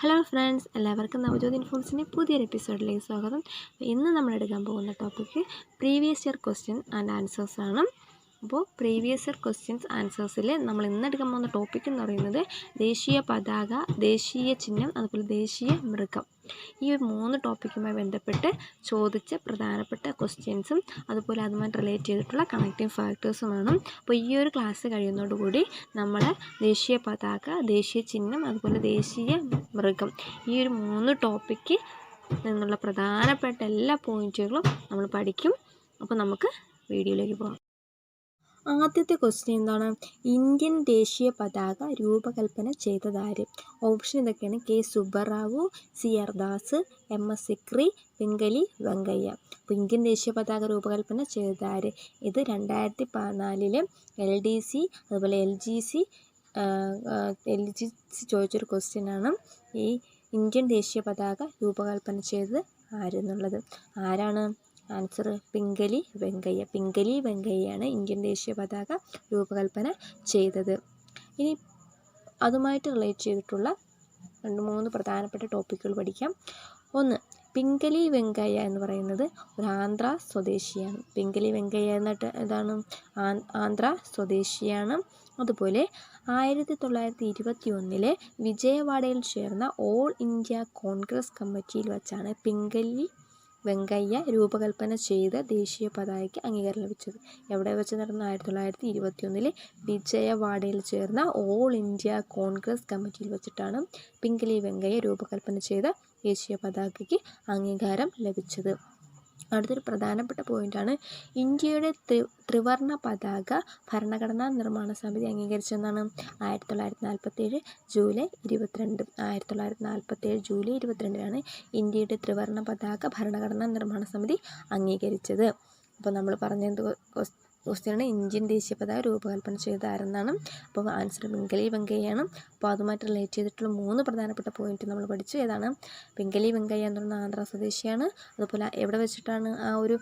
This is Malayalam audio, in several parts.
ഹലോ ഫ്രണ്ട്സ് എല്ലാവർക്കും നവജ്യോതി ഇൻഫോംസിന്റെ പുതിയൊരു എപ്പിസോഡിലേക്ക് സ്വാഗതം. ഇന്ന് നമ്മൾ എടുക്കാൻ പോകുന്ന topic previous year question and answers ആണ്. അപ്പോൾ പ്രീവിയസ് ഇയർ ക്വസ്റ്റ്യൻസ് ആൻസേഴ്സിൽ നമ്മൾ ഇന്ന് എടുക്കാൻ പോകുന്ന ടോപ്പിക് എന്ന് പറയുന്നത് ദേശീയ പതാക ദേശീയ ചിഹ്നം അതുപോലെ ദേശീയ മൃഗം. ഈ മൂന്ന് ടോപ്പിക്കുമായി ബന്ധപ്പെട്ട് ചോദിച്ച പ്രധാനപ്പെട്ട ക്വസ്റ്റ്യൻസും അതുപോലെ അതുമായി റിലേറ്റ് ചെയ്തിട്ടുള്ള കണക്റ്റിംഗ് ഫാക്ടേഴ്സുമാണ് അപ്പോൾ ഈ ഒരു ക്ലാസ് കഴിയുന്നതോടുകൂടി നമ്മൾ ദേശീയ പതാക ദേശീയ ചിഹ്നം അതുപോലെ ദേശീയ മൃഗം ഈ ഒരു മൂന്ന് ടോപ്പിക്ക് നിന്നുള്ള പ്രധാനപ്പെട്ട എല്ലാ പോയിന്റുകളും നമ്മൾ പഠിക്കും. അപ്പോൾ നമുക്ക് വീഡിയോയിലേക്ക് പോകാം. ആദ്യത്തെ ക്വസ്റ്റ്യൻ എന്താണ്? ഇന്ത്യൻ ദേശീയ പതാക രൂപകൽപ്പന ചെയ്തതാര് ഓപ്ഷൻ ഇതൊക്കെയാണ് K Subbarao C R Das M S Sikri Pingali Venkayya. അപ്പോൾ ഇന്ത്യൻ ദേശീയ പതാക രൂപകൽപ്പന ചെയ്തതാര് ഇത് രണ്ടായിരത്തി പതിനാലിൽ എൽ ഡി സി അതുപോലെ L G C L G C ചോദിച്ചൊരു ക്വസ്റ്റ്യനാണ് ഈ ഇന്ത്യൻ ദേശീയ പതാക രൂപകൽപ്പന ചെയ്തത് ആരെന്നുള്ളത് ആരാണ്? ആൻസർ പിംഗലി വെങ്കയ്യ പിംഗലി വെങ്കയ്യാണ് ഇന്ത്യൻ ദേശീയ പതാക രൂപകൽപ്പന ചെയ്തത്. ഇനി അതുമായിട്ട് റിലേറ്റ് ചെയ്തിട്ടുള്ള രണ്ട് മൂന്ന് പ്രധാനപ്പെട്ട ടോപ്പിക്കുകൾ പഠിക്കാം. ഒന്ന് പിങ്കലി വെങ്കയ്യ എന്ന് പറയുന്നത് ഒരു ആന്ധ്ര സ്വദേശിയാണ്. പിങ്കലി വെങ്കയ്യ എന്നിട്ട് ഇതാണ് ആന്ധ്ര സ്വദേശിയാണ്. അതുപോലെ ആയിരത്തി തൊള്ളായിരത്തി ഇരുപത്തി ഒന്നിലെ വിജയവാഡയിൽ ചേർന്ന ഓൾ ഇന്ത്യ കോൺഗ്രസ് കമ്മിറ്റിയിൽ വച്ചാണ് പിംഗലി വെങ്കയ്യ രൂപകൽപ്പന ചെയ്ത ദേശീയ പതാകയ്ക്ക് അംഗീകാരം ലഭിച്ചത്. എവിടെ വെച്ച് നടന്ന ആയിരത്തി തൊള്ളായിരത്തി ഇരുപത്തി ഒന്നിലെ വിജയവാഡയിൽ ചേർന്ന ഓൾ ഇന്ത്യ കോൺഗ്രസ് കമ്മിറ്റിയിൽ വെച്ചിട്ടാണ് പിംഗലി വെങ്കയ്യ രൂപകൽപ്പന ചെയ്ത ദേശീയ പതാകയ്ക്ക് അംഗീകാരം ലഭിച്ചത്. അടുത്തൊരു പ്രധാനപ്പെട്ട പോയിന്റാണ് ഇന്ത്യയുടെ ത്രി ത്രിവർണ പതാക ഭരണഘടനാ നിർമ്മാണ സമിതി അംഗീകരിച്ചെന്നാണ്. ആയിരത്തി തൊള്ളായിരത്തി നാൽപ്പത്തേഴ് ജൂലൈ ഇരുപത്തിരണ്ട് ആയിരത്തി തൊള്ളായിരത്തി നാൽപ്പത്തേഴ് ജൂലൈ ഇരുപത്തിരണ്ടിനാണ് ഇന്ത്യയുടെ ത്രിവർണ പതാക ഭരണഘടനാ നിർമ്മാണ സമിതി അംഗീകരിച്ചത്. അപ്പോൾ നമ്മൾ പറഞ്ഞത് ക്വസ്റ്റ്യനാണ് ഇന്ത്യൻ ദേശീയ പതാക രൂപകൽപ്പന ചെയ്ത ആരെന്നാണ് അപ്പോൾ ആൻസർ വെങ്കലി വെങ്കയ്യാണ്. അപ്പോൾ അതുമായിട്ട് റിലേറ്റ് ചെയ്തിട്ടുള്ള മൂന്ന് പ്രധാനപ്പെട്ട പോയിന്റ് നമ്മൾ പഠിച്ചു. ഏതാണ്? വെങ്കലി വെങ്കയ്യ എന്ന് പറയുന്ന ആന്ധ്ര സ്വദേശിയാണ്. അതുപോലെ എവിടെ വെച്ചിട്ടാണ് ആ ഒരു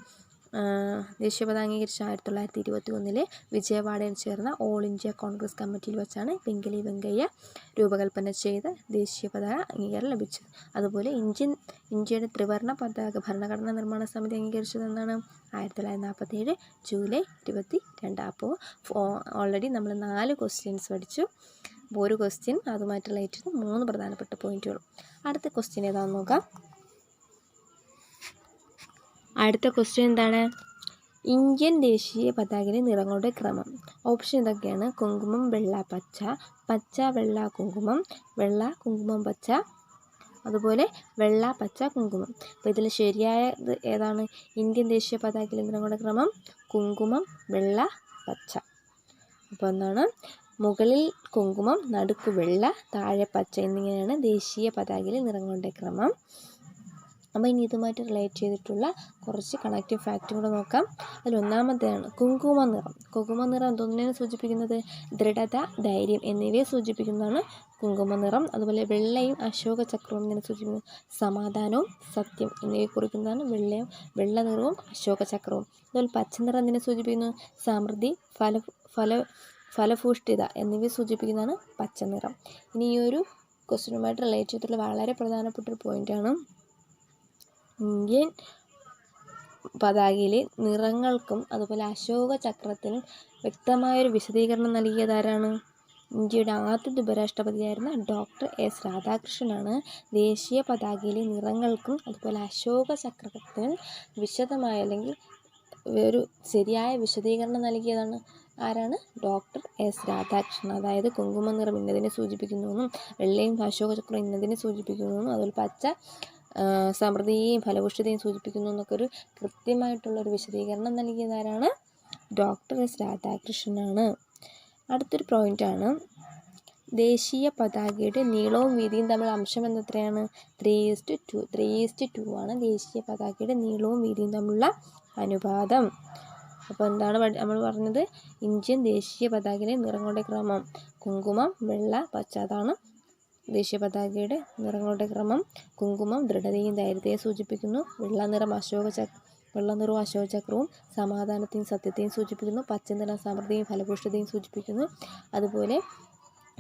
ദേശീയ പതാക അംഗീകരിച്ച ആയിരത്തി തൊള്ളായിരത്തി ഇരുപത്തി ഒന്നിലെ വിജയവാഡയിൽ ചേർന്ന ഓൾ ഇന്ത്യ കോൺഗ്രസ് കമ്മിറ്റിയിൽ വെച്ചാണ് പിംഗലി വെങ്കയ്യ രൂപകൽപ്പന ചെയ്ത ദേശീയ പതാക അംഗീകാരം ലഭിച്ചത്. അതുപോലെ ഇന്ത്യൻ ഇന്ത്യയുടെ ത്രിവർണ പതാക ഭരണഘടനാ നിർമ്മാണ സമിതി അംഗീകരിച്ചതെന്നാണ് ആയിരത്തി തൊള്ളായിരത്തി നാൽപ്പത്തേഴ് ജൂലൈ ഇരുപത്തി രണ്ട് അപ്പോൾ ഓൾറെഡി നമ്മൾ നാല് ക്വസ്റ്റ്യൻസ് പഠിച്ചു. ഒരു ക്വസ്റ്റ്യൻ അതുമായിട്ട് റിലേറ്റ് ചെയ്ത് മൂന്ന് പ്രധാനപ്പെട്ട പോയിന്റുകളും അടുത്ത ക്വസ്റ്റ്യൻ ഏതാണെന്ന് നോക്കാം. അടുത്ത ക്വസ്റ്റ്യൻ എന്താണ്? ഇന്ത്യൻ ദേശീയ പതാകയിലെ നിറങ്ങളുടെ ക്രമം. ഓപ്ഷൻ ഇതൊക്കെയാണ്. കുങ്കുമം വെള്ള പച്ച പച്ച വെള്ള കുങ്കുമം വെള്ള കുങ്കുമം പച്ച അതുപോലെ വെള്ള പച്ച കുങ്കുമം. അപ്പോൾ ഇതിൽ ശരിയായത് ഏതാണ്? ഇന്ത്യൻ ദേശീയ പതാകയിലെ നിറങ്ങളുടെ ക്രമം കുങ്കുമം വെള്ള പച്ച. അപ്പോൾ എന്താണ്? മുകളിൽ കുങ്കുമം നടുക്ക് വെള്ള താഴെ പച്ച എന്നിങ്ങനെയാണ് ദേശീയ പതാകയിലെ നിറങ്ങളുടെ ക്രമം. അപ്പോൾ ഇനി ഇതുമായിട്ട് റിലേറ്റ് ചെയ്തിട്ടുള്ള കുറച്ച് കണക്റ്റീവ് ഫാക്റ്റും കൂടെ നോക്കാം. അതിൽ ഒന്നാമത്തേതാണ് കുങ്കുമ നിറം. കുങ്കുമ നിറം എന്തൊന്നിനെ സൂചിപ്പിക്കുന്നത്? ദൃഢത ധൈര്യം എന്നിവയെ സൂചിപ്പിക്കുന്നതാണ് കുങ്കുമ നിറം. അതുപോലെ വെള്ളയും അശോക ചക്രവും എന്നിവ സൂചിപ്പിക്കുന്നത് സമാധാനവും സത്യം എന്നിവയെ കുറിക്കുന്നതാണ് വെള്ളയും വെള്ള നിറവും അശോക ചക്രവും. അതുപോലെ പച്ച നിറം എന്തിനെ സൂചിപ്പിക്കുന്നു? സമൃദ്ധി ഫല ഫല ഫലഭൂഷ്ഠിത എന്നിവയെ സൂചിപ്പിക്കുന്നതാണ് പച്ച നിറം ഇനി ഈ ഒരു ക്വസ്റ്റ്യനുമായിട്ട് റിലേറ്റ് ചെയ്തിട്ടുള്ള വളരെ പ്രധാനപ്പെട്ട ഒരു പോയിന്റാണ് ഇന്ത്യൻ പതാകയിലെ നിറങ്ങൾക്കും അതുപോലെ അശോക ചക്രത്തിനും വ്യക്തമായൊരു വിശദീകരണം നൽകിയതാരാണ്? ഇന്ത്യയുടെ ആദ്യത്തെ ഉപരാഷ്ട്രപതിയായിരുന്ന ഡോക്ടർ എസ് രാധാകൃഷ്ണനാണ് ദേശീയ പതാകയിലെ നിറങ്ങൾക്കും അതുപോലെ അശോക ചക്രത്തിന് വിശദമായ അല്ലെങ്കിൽ ഒരു ശരിയായ വിശദീകരണം നൽകിയതാണ്. ആരാണ്? Doctor S Radhakrishnan. അതായത് കുങ്കുമ നിറം ഇന്നതിനെ സൂചിപ്പിക്കുന്നുവെന്നും വെള്ളയും അശോക ചക്രം ഇന്നതിനെ സൂചിപ്പിക്കുന്നുവെന്നും അതുപോലെ പച്ച സമൃദ്ധിയെയും ഫലപുഷ്ടിതയും സൂചിപ്പിക്കുന്നു എന്നൊക്കെ ഒരു കൃത്യമായിട്ടുള്ളൊരു വിശദീകരണം നൽകിയതാരാണ്? Doctor S രാധാകൃഷ്ണനാണ്. അടുത്തൊരു പോയിന്റാണ് ദേശീയ പതാകയുടെ നീളവും വീതിയും തമ്മിൽ അംശം എത്രയാണ് three is to two three is to two ആണ് ദേശീയ പതാകയുടെ നീളവും വീതിയും തമ്മിലുള്ള അനുപാതം. അപ്പോൾ എന്താണ് നമ്മൾ പറഞ്ഞത്? ഇന്ത്യൻ ദേശീയ പതാകയിലെ നിറങ്ങളുടെ ക്രമം. കുങ്കുമം വെള്ള പച്ച അതാണ് ദേശീയ പതാകയുടെ നിറങ്ങളുടെ ക്രമം കുങ്കുമം ദൃഢതയും ധൈര്യത്തെയും സൂചിപ്പിക്കുന്നു. വെള്ള നിറം അശോക ചക്ര വെള്ള നിറവും അശോക ചക്രവും സമാധാനത്തെയും സത്യത്തെയും സൂചിപ്പിക്കുന്നു. പച്ച നിറം സമൃദ്ധിയും ഫലപുഷ്ടതയും സൂചിപ്പിക്കുന്നു. അതുപോലെ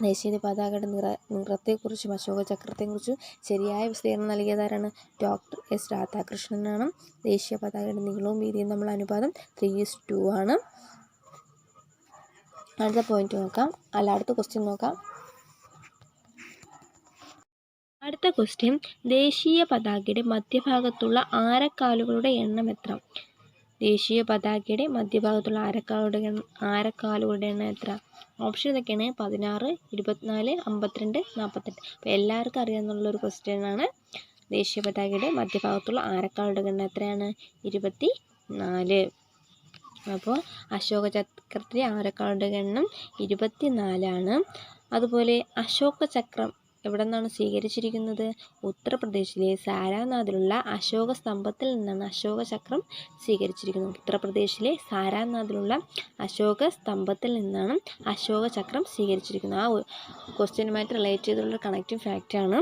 ദേശീയ പതാകയുടെ നിറ നിറത്തെക്കുറിച്ചും അശോക ചക്രത്തെക്കുറിച്ചും ശരിയായ വിശദീകരണം നൽകിയതാരാണ്? Doctor S രാധാകൃഷ്ണനാണ്. ദേശീയ പതാകയുടെ നീളവും വീതിയും നമ്മൾ അനുപാതം ത്രീ ഇസ് ടു ആണ്. അടുത്ത പോയിന്റ് നോക്കാം. അല്ല അടുത്ത ക്വസ്റ്റ്യൻ നോക്കാം. അടുത്ത ക്വസ്റ്റ്യൻ ദേശീയ പതാകയുടെ മധ്യഭാഗത്തുള്ള ആരക്കാലുകളുടെ എണ്ണം എത്ര? ദേശീയ പതാകയുടെ മധ്യഭാഗത്തുള്ള ആരക്കാലുകളുടെ ആരക്കാലുകളുടെ എണ്ണം എത്ര? ഓപ്ഷൻ ഇതൊക്കെയാണ്. പതിനാറ് ഇരുപത്തിനാല് അമ്പത്തിരണ്ട് നാൽപ്പത്തെട്ട് അപ്പോൾ എല്ലാവർക്കും അറിയാമെന്നുള്ള ഒരു ക്വസ്റ്റ്യൻ ആണ്. ദേശീയ പതാകയുടെ മധ്യഭാഗത്തുള്ള ആരക്കാലുകളുടെ എണ്ണം എത്രയാണ്? ഇരുപത്തി നാല് അപ്പോൾ അശോക ചക്രത്തിലെ ആരക്കാലുടെ എണ്ണം ഇരുപത്തി നാലാണ് അതുപോലെ അശോക ചക്രം എവിടെ നിന്നാണ് സ്വീകരിച്ചിരിക്കുന്നത്? ഉത്തർപ്രദേശിലെ സാരാനാഥിലുള്ള അശോക സ്തംഭത്തിൽ നിന്നാണ് അശോക ചക്രം സ്വീകരിച്ചിരിക്കുന്നത്. ഉത്തർപ്രദേശിലെ സാരാനാഥിലുള്ള അശോക സ്തംഭത്തിൽ നിന്നാണ് അശോക ചക്രം സ്വീകരിച്ചിരിക്കുന്നത്. ആ ക്വസ്റ്റ്യനുമായിട്ട് റിലേറ്റ് ചെയ്തുള്ള കണക്റ്റിംഗ് ഫാക്റ്റാണ്.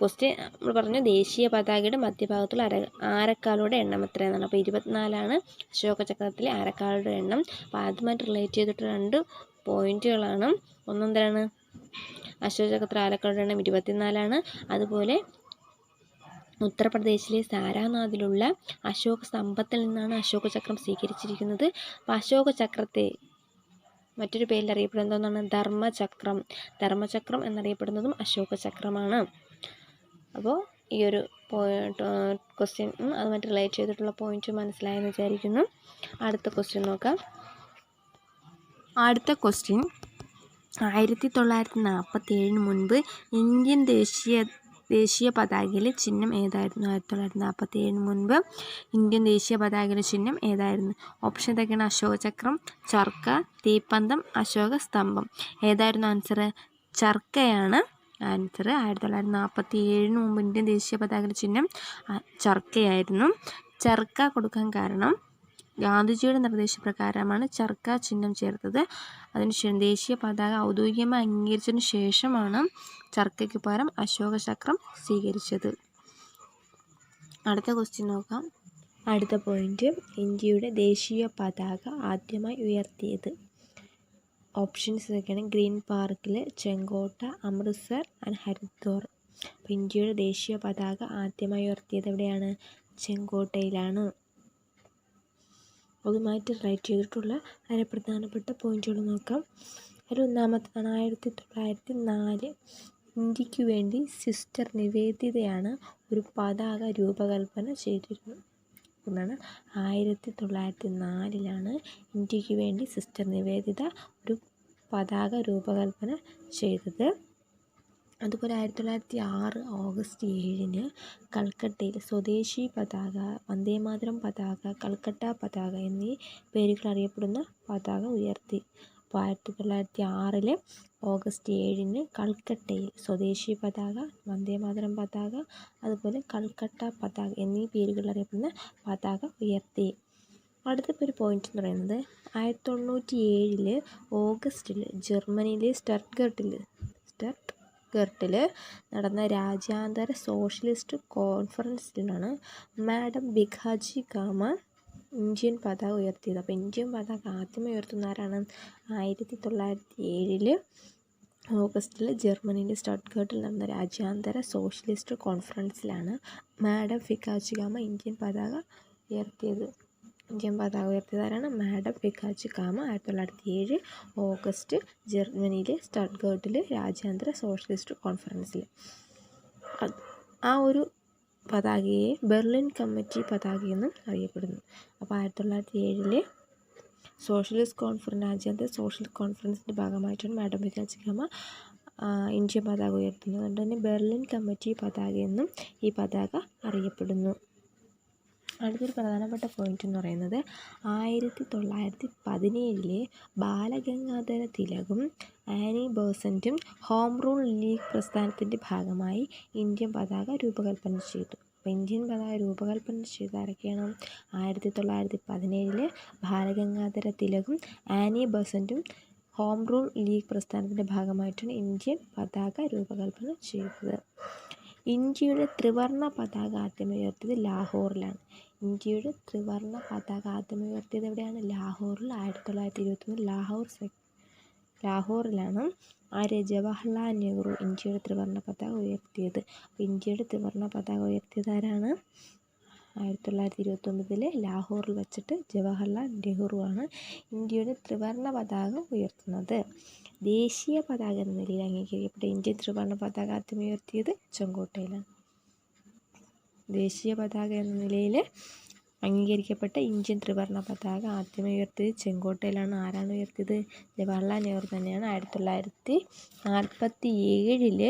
ക്വസ്റ്റ്യൻ നമ്മൾ പറഞ്ഞു ദേശീയ പതാകയുടെ മധ്യഭാഗത്തുള്ള അര ആരക്കാലുടെ എണ്ണം എത്രയെന്നാണ്. അപ്പോൾ ഇരുപത്തിനാലാണ് അശോക ചക്രത്തിലെ ആരക്കാലുടെ എണ്ണം. അപ്പോൾ അതുമായിട്ട് റിലേറ്റ് ചെയ്തിട്ട് രണ്ട് പോയിന്റുകളാണ്. ഒന്നെന്താണ്? അശോകചക്രത്തിൽ ആലക്കളുടെ എണ്ണം ഇരുപത്തിനാലാണ്. അതുപോലെ ഉത്തർപ്രദേശിലെ സാരാനാഥിലുള്ള അശോക സ്തംഭത്തിൽ നിന്നാണ് അശോക ചക്രം സ്വീകരിച്ചിരിക്കുന്നത്. അപ്പോൾ അശോക ചക്രത്തെ മറ്റൊരു പേരിൽ അറിയപ്പെടുന്നത് എന്താണ്? ധർമ്മചക്രം. ധർമ്മചക്രം എന്നറിയപ്പെടുന്നതും അശോക ചക്രമാണ് അപ്പോൾ ഈ ഒരു ക്വസ്റ്റ്യൻ അതുമായിട്ട് റിലേറ്റ് ചെയ്തിട്ടുള്ള പോയിന്റ് മനസ്സിലായെന്ന് വിചാരിക്കുന്നു. അടുത്ത ക്വസ്റ്റ്യൻ നോക്കാം. അടുത്ത ക്വസ്റ്റ്യൻ ആയിരത്തി തൊള്ളായിരത്തി നാൽപ്പത്തി ഏഴിന് മുൻപ് ഇന്ത്യൻ ദേശീയ ദേശീയ പതാകയിലെ ചിഹ്നം ഏതായിരുന്നു? ആയിരത്തി തൊള്ളായിരത്തി നാൽപ്പത്തി ഏഴിന് മുൻപ് ഇന്ത്യൻ ദേശീയ പതാകയിലെ ചിഹ്നം ഏതായിരുന്നു? ഓപ്ഷൻ ഇതൊക്കെയാണ് അശോക ചക്രം ചർക്ക തീപ്പന്തം അശോക സ്തംഭം ഏതായിരുന്നു ആൻസർ ചർക്കയാണ് ആൻസർ ആയിരത്തി തൊള്ളായിരത്തി നാൽപ്പത്തി ഏഴിന് മുമ്പ് ഇന്ത്യൻ ദേശീയ പതാകയിലെ ചിഹ്നം ചർക്കയായിരുന്നു. ചർക്ക കൊടുക്കാൻ കാരണം ഗാന്ധിജിയുടെ നിർദ്ദേശപ്രകാരമാണ് ചർക്ക ചിഹ്നം ചേർത്തത്. അതിനുശേഷം ദേശീയ പതാക ഔദ്യോഗികമായി അംഗീകരിച്ചതിന് ശേഷമാണ് ചർക്കയ്ക്ക് പകരം അശോക ചക്രം സ്വീകരിച്ചത്. അടുത്ത ക്വസ്റ്റ്യൻ നോക്കാം. അടുത്ത പോയിന്റ് ഇന്ത്യയുടെ ദേശീയ പതാക ആദ്യമായി ഉയർത്തിയത്. ഓപ്ഷൻസ് ഇതൊക്കെയാണ്. ഗ്രീൻ പാർക്കിൽ ചെങ്കോട്ട അമൃത്സർ ആൻഡ് ഹരിദ്വാർ. അപ്പോൾ ഇന്ത്യയുടെ ദേശീയ പതാക ആദ്യമായി ഉയർത്തിയത് എവിടെയാണ്? ചെങ്കോട്ടയിലാണ്. അതുമായിട്ട് റൈറ്റ് ചെയ്തിട്ടുള്ള അതിന് പ്രധാനപ്പെട്ട പോയിന്റുകൾ നോക്കാം. ഒരു ഒന്നാമത്തേതാണ് ആയിരത്തി തൊള്ളായിരത്തി നാല് ഇന്ത്യയ്ക്ക് വേണ്ടി സിസ്റ്റർ നിവേദിതയാണ് ഒരു പതാക രൂപകൽപ്പന ചെയ്തിരുന്നത്. എന്നാണ് ആയിരത്തി തൊള്ളായിരത്തി നാലിലാണ് ഇന്ത്യയ്ക്ക് വേണ്ടി സിസ്റ്റർ നിവേദിത ഒരു പതാക രൂപകൽപ്പന ചെയ്തത്. അതുപോലെ ആയിരത്തി തൊള്ളായിരത്തി ആറ് ഓഗസ്റ്റ് ഏഴിന് കൽക്കട്ടയിൽ സ്വദേശി പതാക വന്ദേമാതരം പതാക കൽക്കട്ട പതാക എന്നീ പേരുകൾ അറിയപ്പെടുന്ന പതാക ഉയർത്തി. അപ്പോൾ ആയിരത്തി തൊള്ളായിരത്തി ആറിൽ ഓഗസ്റ്റ് ഏഴിന് കൽക്കട്ടയിൽ സ്വദേശി പതാക വന്ദേമാതരം പതാക അതുപോലെ കൽക്കട്ട പതാക എന്നീ പേരുകൾ അറിയപ്പെടുന്ന പതാക ഉയർത്തി. അടുത്ത ഒരു പോയിന്റ് എന്ന് പറയുന്നത് ആയിരത്തി തൊണ്ണൂറ്റി ഏഴിൽ ഓഗസ്റ്റിൽ ജർമ്മനിയിലെ സ്റ്റർഗട്ടിൽ സ്റ്റർട്ട് ഗർട്ടിൽ നടന്ന രാജ്യാന്തര സോഷ്യലിസ്റ്റ് കോൺഫറൻസിലാണ് മാഡം ബിഖാജി കാമ ഇന്ത്യൻ പതാക ഉയർത്തിയത്. അപ്പോൾ ഇന്ത്യൻ പതാക ആദ്യമേ ഉയർത്തുന്ന ആരാണ്? ആയിരത്തി തൊള്ളായിരത്തി ഏഴിൽ ഓഗസ്റ്റിൽ ജർമ്മനിയിലെ സ്റ്റട്ട്ഗർട്ടിൽ നടന്ന രാജ്യാന്തര സോഷ്യലിസ്റ്റ് കോൺഫറൻസിലാണ് മാഡം ഫിക്കാച്ചിഗാമ ഗാമ ഇന്ത്യൻ പതാക ഉയർത്തിയത്. ഇന്ത്യൻ പതാക ഉയർത്തിയതാരാണ്? മാഡം ഫിക്കാച്ചി കാമ ആയിരത്തി തൊള്ളായിരത്തി ഏഴ് ഓഗസ്റ്റ് ജർമ്മനിയിലെ സ്റ്റഡ്ഗേർട്ടിൽ രാജ്യാന്തര സോഷ്യലിസ്റ്റ് കോൺഫറൻസിൽ ആ ഒരു പതാകയെ ബെർലിൻ കമ്മിറ്റി പതാകയെന്നും അറിയപ്പെടുന്നു. അപ്പോൾ ആയിരത്തി തൊള്ളായിരത്തി ഏഴിലെ സോഷ്യലിസ്റ്റ് കോൺഫറൻസ് രാജ്യാന്തര സോഷ്യലിസ്റ്റ് കോൺഫറൻസിന്റെ ഭാഗമായിട്ടാണ് മാഡം ഫിക്കാച്ചി കാമ ഇന്ത്യൻ പതാക ഉയർത്തുന്നത്. അതുകൊണ്ട് തന്നെ ബെർലിൻ കമ്മിറ്റി പതാക എന്നും ഈ പതാക അറിയപ്പെടുന്നു. അടുത്തൊരു പ്രധാനപ്പെട്ട പോയിന്റ് എന്ന് പറയുന്നത് ആയിരത്തി തൊള്ളായിരത്തി പതിനേഴിലെ ബാലഗംഗാധര തിലകും ആനി ബേസന്റും ഹോം റൂൾ ലീഗ് പ്രസ്ഥാനത്തിന്റെ ഭാഗമായി ഇന്ത്യൻ പതാക രൂപകൽപ്പന ചെയ്തു. അപ്പോൾ ഇന്ത്യൻ പതാക രൂപകൽപ്പന ചെയ്ത ആരൊക്കെയാണ്? ആയിരത്തി തൊള്ളായിരത്തി പതിനേഴിലെ ബാലഗംഗാധര തിലകും ആനി ബസന്റും ഹോം റൂൾ ലീഗ് പ്രസ്ഥാനത്തിന്റെ ഭാഗമായിട്ടാണ് ഇന്ത്യൻ പതാക രൂപകൽപ്പന ചെയ്തത്. ഇന്ത്യയുടെ ത്രിവർണ പതാക ആദ്യമായി ഉയർത്തിയത് ലാഹോറിലാണ്. ഇന്ത്യയുടെ ത്രിവർണ പതാക ആദ്യമായി ഉയർത്തിയത് എവിടെയാണ്? ലാഹോറിൽ ആയിരത്തി തൊള്ളായിരത്തി ഇരുപത്തൊന്ന് ലാഹോർ ലാഹോറിലാണ് ആര്യ ജവഹർലാൽ നെഹ്റു ഇന്ത്യയുടെ ത്രിവർണ പതാക ഉയർത്തിയത്. അപ്പോൾ ഇന്ത്യയുടെ ത്രിവർണ പതാക ഉയർത്തിയത് ആരാണ്? ആയിരത്തി തൊള്ളായിരത്തി ഇരുപത്തൊമ്പതിലെ ലാഹോറിൽ വെച്ചിട്ട് ജവഹർലാൽ നെഹ്റു ആണ് ഇന്ത്യയുടെ ത്രിവർണ പതാക ഉയർത്തുന്നത്. ദേശീയ പതാക എന്ന നിലയിൽ അംഗീകരിക്കപ്പെട്ട ഇന്ത്യൻ ത്രിവർണ പതാക ആദ്യം ഉയർത്തിയത് ചെങ്കോട്ടയിലാണ്. ദേശീയ പതാക എന്ന നിലയിൽ അംഗീകരിക്കപ്പെട്ട ഇന്ത്യൻ ത്രിവർണ പതാക ആദ്യമേ ഉയർത്തിയത് ചെങ്കോട്ടയിലാണ് ആരാണ് ഉയർത്തിയത്? ജവഹർലാൽ നെഹ്റു തന്നെയാണ്. ആയിരത്തി തൊള്ളായിരത്തി നാൽപ്പത്തി ഏഴിൽ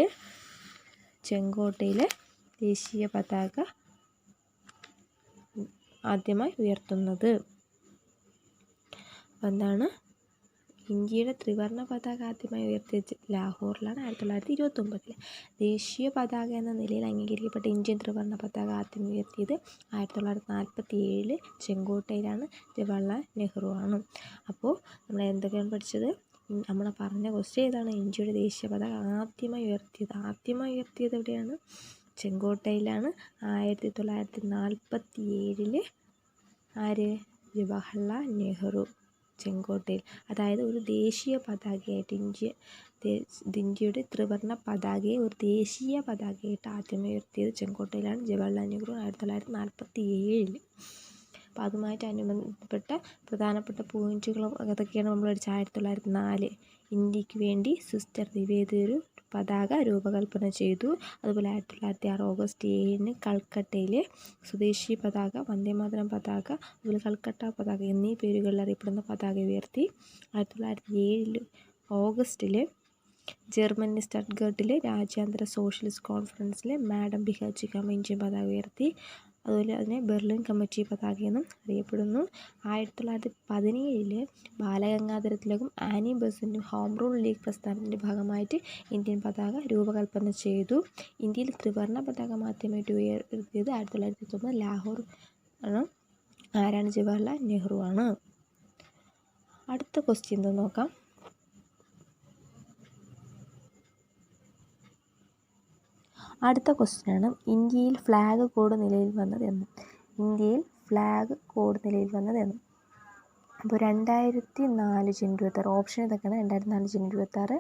ചെങ്കോട്ടയിലെ ദേശീയ പതാക ആദ്യമായി ഉയർത്തുന്നത്. എന്താണ് ഇന്ത്യയുടെ ത്രിവർണ പതാക ആദ്യമായി ഉയർത്തിയത് ലാഹോറിലാണ് ആയിരത്തി തൊള്ളായിരത്തി ഇരുപത്തൊമ്പതിൽ ദേശീയ പതാക എന്ന നിലയിൽ അംഗീകരിക്കപ്പെട്ട ഇന്ത്യൻ ത്രിവർണ പതാക ആദ്യം ഉയർത്തിയത് ആയിരത്തി തൊള്ളായിരത്തി നാൽപ്പത്തി ഏഴിൽ ചെങ്കോട്ടയിലാണ് ജവഹർലാൽ നെഹ്റു ആണ് അപ്പോൾ നമ്മൾ എന്തൊക്കെയാണ് പഠിച്ചത്? നമ്മൾ പറഞ്ഞ ക്വസ്റ്റ്യൻ ഏതാണ്? ഇന്ത്യയുടെ ദേശീയ പതാക ആദ്യമായി ഉയർത്തിയത് ആദ്യമായി ഉയർത്തിയത് എവിടെയാണ്? ചെങ്കോട്ടയിലാണ്. ആയിരത്തി തൊള്ളായിരത്തി നാൽപ്പത്തി ഏഴിൽ ആര്? ജവഹർലാൽ നെഹ്റു. ചെങ്കോട്ടയിൽ. അതായത് ഒരു ദേശീയ പതാകയായിട്ട് ഇന്ത്യ ഇന്ത്യയുടെ ത്രിവർണ പതാകയെ ഒരു ദേശീയ പതാകയായിട്ട് ആദ്യമേ ഉയർത്തിയത് ചെങ്കോട്ടയിലാണ് ജവഹർലാൽ നെഹ്റു ആയിരത്തി തൊള്ളായിരത്തി നാൽപ്പത്തി ഏഴിൽ അപ്പോൾ അതുമായിട്ട് അനുബന്ധപ്പെട്ട പ്രധാനപ്പെട്ട പോയിന്റുകളും അതൊക്കെയാണ് നമ്മൾ പഠിച്ചത്. ആയിരത്തി തൊള്ളായിരത്തി നാല് ഇന്ത്യയ്ക്ക് വേണ്ടി സിസ്റ്റർ നിവേദിത ഒരു പതാക രൂപകൽപ്പന ചെയ്തു. അതുപോലെ ആയിരത്തി തൊള്ളായിരത്തി ആറ് ഓഗസ്റ്റ് ഏഴിന് കൽക്കട്ടയിലെ സ്വദേശി പതാക വന്ദേമാതരം പതാക അതുപോലെ കൽക്കട്ട പതാക എന്നീ പേരുകളിൽ അറിയപ്പെടുന്ന പതാക ഉയർത്തി. ആയിരത്തി തൊള്ളായിരത്തി ഏഴിൽ ഓഗസ്റ്റിൽ ജർമ്മനി സ്റ്റഡ്ഗർട്ടിലെ രാജ്യാന്തര സോഷ്യലിസ്റ്റ് കോൺഫറൻസിലെ മാഡം ബിഹാജി ഇന്ത്യൻ പതാക ഉയർത്തി. അതുപോലെ അതിനെ ബെർലിൻ കമ്മിറ്റി പതാക എന്നും അറിയപ്പെടുന്നു. ആയിരത്തി തൊള്ളായിരത്തി പതിനേഴിൽ ബാലഗംഗാധര തിലകും ആനി ബസിന്റെ ഹോം റൂൾ ലീഗ് പ്രസ്ഥാനത്തിന്റെ ഭാഗമായിട്ട് ഇന്ത്യൻ പതാക രൂപകൽപ്പന ചെയ്തു. ഇന്ത്യയിൽ ത്രിവർണ പതാക മാധ്യമമായിട്ട് ഉയർത്തിയത് ആയിരത്തി തൊള്ളായിരത്തി തൊണ്ണൂറ് ലാഹോർ ആണ്. ആരാണ് ജവഹർലാൽ നെഹ്റു ആണ് അടുത്ത ക്വസ്റ്റ്യൻ നോക്കാം. അടുത്ത ക്വസ്റ്റ്യനാണ് ഇന്ത്യയിൽ ഫ്ലാഗ് കോഡ് നിലയിൽ വന്നത് എന്ന്. ഇന്ത്യയിൽ ഫ്ലാഗ് കോഡ് നിലയിൽ വന്നത് എന്ന്. അപ്പോൾ രണ്ടായിരത്തി നാല് ജനുവരി ഇരുപത്താറ് ഓപ്ഷൻ ഇതൊക്കെയാണ്. രണ്ടായിരത്തി നാല് ജനുവരി ഇരുപത്താറ്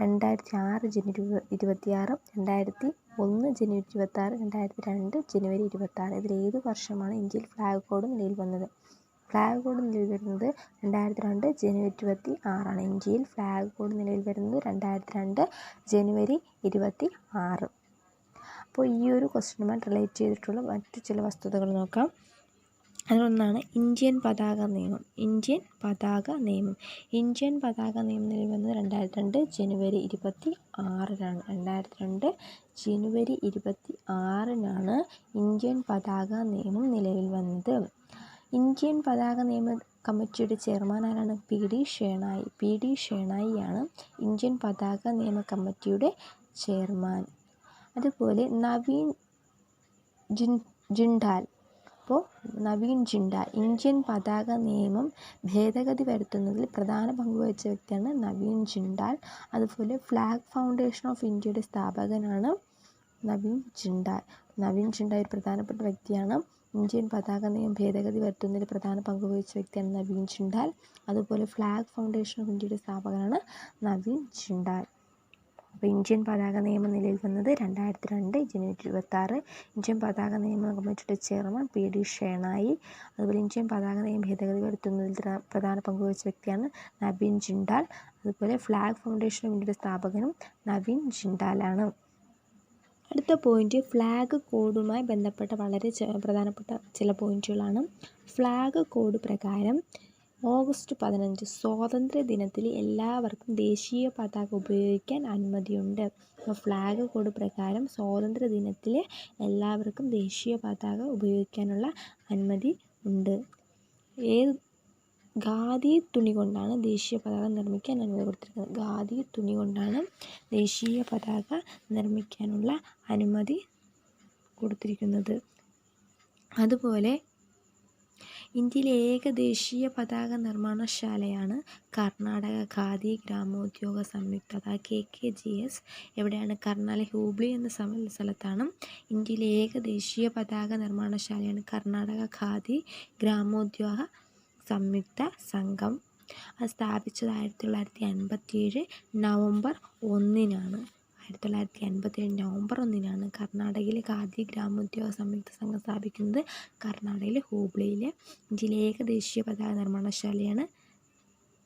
രണ്ടായിരത്തി ആറ് ജനുവരി ഇരുപത്തിയാറ് രണ്ടായിരത്തി ഒന്ന് ജനുവരി ഇരുപത്താറ് രണ്ടായിരത്തി രണ്ട് ജനുവരി ഇരുപത്താറ്. ഏത് വർഷമാണ് ഇന്ത്യയിൽ ഫ്ലാഗ് കോഡ് നിലയിൽ വന്നത്? ഫ്ലാഗ് കോഡ് നിലവിൽ വരുന്നത് രണ്ടായിരത്തി രണ്ട് ജനുവരി ഇരുപത്തി ആറാണ് ഇന്ത്യയിൽ ഫ്ലാഗ് കോഡ് നിലവിൽ വരുന്നത് രണ്ടായിരത്തി രണ്ട് ജനുവരി ഇരുപത്തി ആറ് അപ്പോൾ ഈ ഒരു ക്വസ്റ്റ്യനുമായി റിലേറ്റ് ചെയ്തിട്ടുള്ള മറ്റു ചില വസ്തുതകൾ നോക്കാം. അതിലൊന്നാണ് ഇന്ത്യൻ പതാക നിയമം. ഇന്ത്യൻ പതാക നിയമം. ഇന്ത്യൻ പതാക നിയമം നിലവിൽ വന്നത് രണ്ടായിരത്തി രണ്ട് ജനുവരി ഇരുപത്തി ആറിനാണ്. രണ്ടായിരത്തി രണ്ട് ജനുവരി ഇരുപത്തി ആറിനാണ് ഇന്ത്യൻ പതാക നിയമം നിലവിൽ വന്നത്. ഇന്ത്യൻ പതാക നിയമ കമ്മിറ്റിയുടെ ചെയർമാൻ ആരാണ്? P D Shenoy. P D ഷേണായിയാണ് Indian പതാക നിയമ കമ്മിറ്റിയുടെ ചെയർമാൻ. അതുപോലെ നവീൻ ജിൻ ജിണ്ടാൽ അപ്പോൾ നവീൻ ജിണ്ടാൽ ഇന്ത്യൻ പതാക നിയമം ഭേദഗതി വരുത്തുന്നതിൽ പ്രധാന പങ്ക് വഹിച്ച വ്യക്തിയാണ് നവീൻ ജിണ്ടാൽ അതുപോലെ ഫ്ലാഗ് ഫൗണ്ടേഷൻ ഓഫ് ഇന്ത്യയുടെ സ്ഥാപകനാണ് നവീൻ ജിണ്ടാൽ നവീൻ ജിണ്ടാൽ ഒരു പ്രധാനപ്പെട്ട വ്യക്തിയാണ്. ഇന്ത്യൻ പതാക നിയമം ഭേദഗതി വരുത്തുന്നതിൽ പ്രധാന പങ്ക് വഹിച്ച വ്യക്തിയാണ് നവീൻ ജിണ്ടാൽ അതുപോലെ ഫ്ലാഗ് ഫൗണ്ടേഷൻ ഓഫ് ഇന്ത്യയുടെ സ്ഥാപകനാണ് നവീൻ ജിണ്ടാൽ അപ്പോൾ ഇന്ത്യൻ പതാക നിയമം നിലയിൽ വന്നത് രണ്ടായിരത്തി രണ്ട് ജനുവരി ഇരുപത്താറ് ഇന്ത്യൻ പതാക നിയമ കമ്മിറ്റിയുടെ ചെയർമാൻ പി ഡി ഷേണായി. അതുപോലെ ഇന്ത്യൻ പതാക നിയമം ഭേദഗതി വരുത്തുന്നതിൽ പ്രധാന പങ്ക് വഹിച്ച വ്യക്തിയാണ് നവീൻ ജിണ്ടാൽ അതുപോലെ ഫ്ലാഗ് ഫൗണ്ടേഷൻ ഓഫ് ഇന്ത്യയുടെ സ്ഥാപകനും നവീൻ ജിണ്ടാലാണ് അടുത്ത പോയിന്റ് ഫ്ലാഗ് കോഡുമായി ബന്ധപ്പെട്ട വളരെ പ്രധാനപ്പെട്ട ചില പോയിന്റുകളാണ് ഫ്ലാഗ് കോഡ് പ്രകാരം ഓഗസ്റ്റ് പതിനഞ്ച് സ്വാതന്ത്ര്യ ദിനത്തിൽ എല്ലാവർക്കും ദേശീയ പതാക ഉപയോഗിക്കാൻ അനുമതിയുണ്ട്. അപ്പോൾ ഫ്ലാഗ് കോഡ് പ്രകാരം സ്വാതന്ത്ര്യ ദിനത്തിൽ എല്ലാവർക്കും ദേശീയ പതാക ഉപയോഗിക്കാനുള്ള അനുമതി ഉണ്ട്. ഏത്? ഖാദി തുണി കൊണ്ടാണ് ദേശീയ പതാക നിർമ്മിക്കാൻ അനുമതി കൊടുത്തിരിക്കുന്നത് ഖാദി തുണി കൊണ്ടാണ് ദേശീയ പതാക നിർമ്മിക്കാനുള്ള അനുമതി കൊടുത്തിരിക്കുന്നത്. അതുപോലെ ഇന്ത്യയിലെ ഏക ദേശീയ പതാക നിർമ്മാണശാലയാണ് കർണാടക ഖാദി ഗ്രാമോദ്യോഗ സംയുക്ത അതായത് കെ കെ ജി എസ്. എവിടെയാണ് കർണാടക ഹൂബ്ലി എന്ന സ്ഥലത്താണ് ഇന്ത്യയിലെ ഏക ദേശീയ പതാക നിർമ്മാണശാലയാണ് കർണാടക ഖാദി ഗ്രാമോദ്യോഗ സംയുക്ത സംഘം. അത് സ്ഥാപിച്ചത് ആയിരത്തി തൊള്ളായിരത്തി അൻപത്തി ഏഴ് നവംബർ ഒന്നിനാണ്. ആയിരത്തി തൊള്ളായിരത്തി എൺപത്തി ഏഴ് നവംബർ ഒന്നിനാണ് കർണാടകയിലെ ഖാദി ഗ്രാമോദ്യോഗ സംയുക്ത സംഘം സ്ഥാപിക്കുന്നത്. കർണാടകയിലെ ഹൂബ്ലിയിലെ ഇന്ത്യയിലെ ഏകദേശീയ പതാക നിർമ്മാണശാലയാണ്